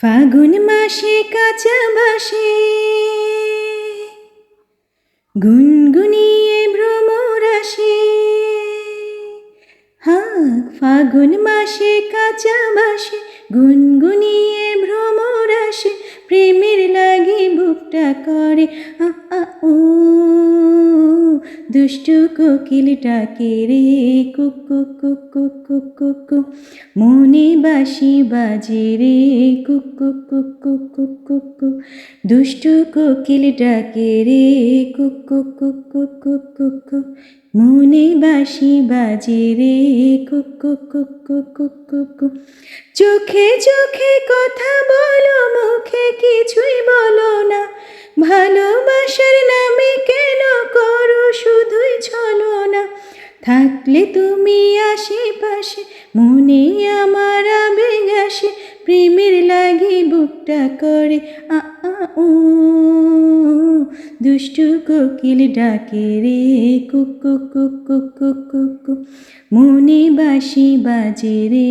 ফাগুন মাসে কাঁচা বাসে গুনগুনিয়ে ভ্রমর আসে। হা ফাগুন মাসে কাঁচা বাসে গুনগুনিয়ে দুষ্টু কোকিল ডাকে রে কুক কুক কুক কুক কুক মনে বাসি বাজে রে কুক কুক কুক কুক কুক দুষ্টু কোকিল ডাকে রে কুক কুক কুক কুক কুক মনে বাসি বাজে রে কুক কুক কুক কুক চোখে চোখে কথা থাকলে তুমি আশেপাশে মনে আমার আবেগ আসে। প্রেমের লাগে বুকটা করে আ আ দুষ্টু কোকিল ডাকে রে কুক কুক কুক কুক মনে বাসি বাজে রে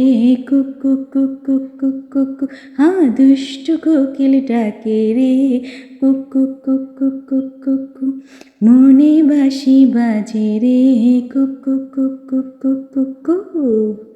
কুক কুক কুক কুক কুক কুক হ্যাঁ দুষ্টু কোকিল ডাকে রে কুক কুক কুক কুক মনে বাসি বাজে রে কুক কুক কুক কুক